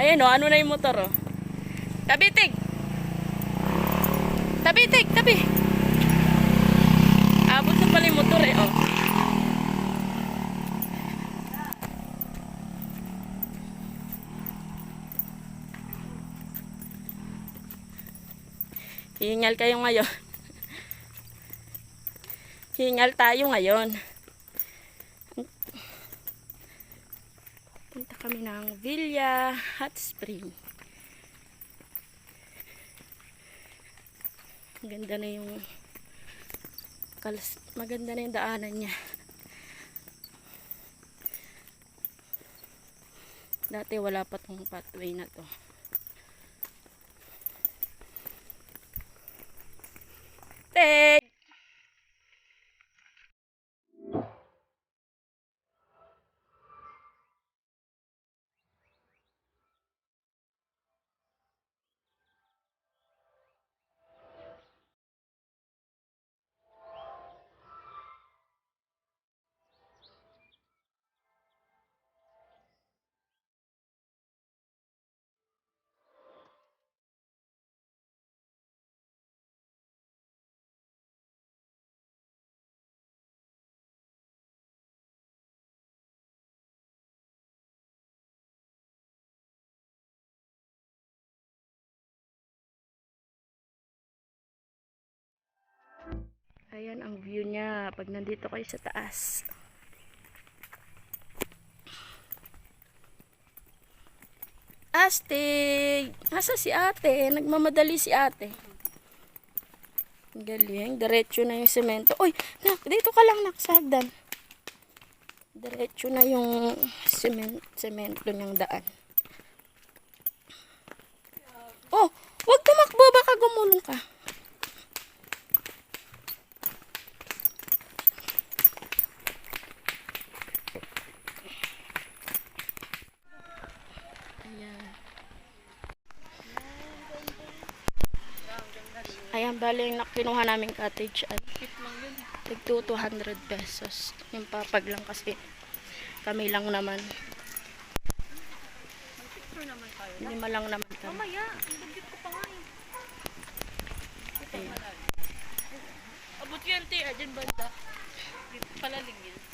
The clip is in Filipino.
Ayan o, ano na yung motor o. Tabitig! Tabitig, tabi! Abot na pala yung motor eh, oh. Hingal kayo ngayon. Hingal tayo ngayon. Punta kami ng Villa Hot Spring. Ganda na yung kalas, maganda na yung daanan niya. Dati wala pa tong pathway na to. Te! Ayan ang view niya pag nandito kayo sa taas. Astig! Asa si ate? Nagmamadali si ate. Galing. Diretso na yung semento. Uy! Nak, dito ka lang nak sa hagdan. Diretso na yung semen, semento niyang daan. Ayan, bali yung kinuha naming cottage ay tig 200 pesos. Yung papag lang kasi kami lang naman. Lima lang naman kami. Mamaya, ibagit ko pa nga eh. Ayan. Abot yan, te. Adyan banda. Dito pala lingin.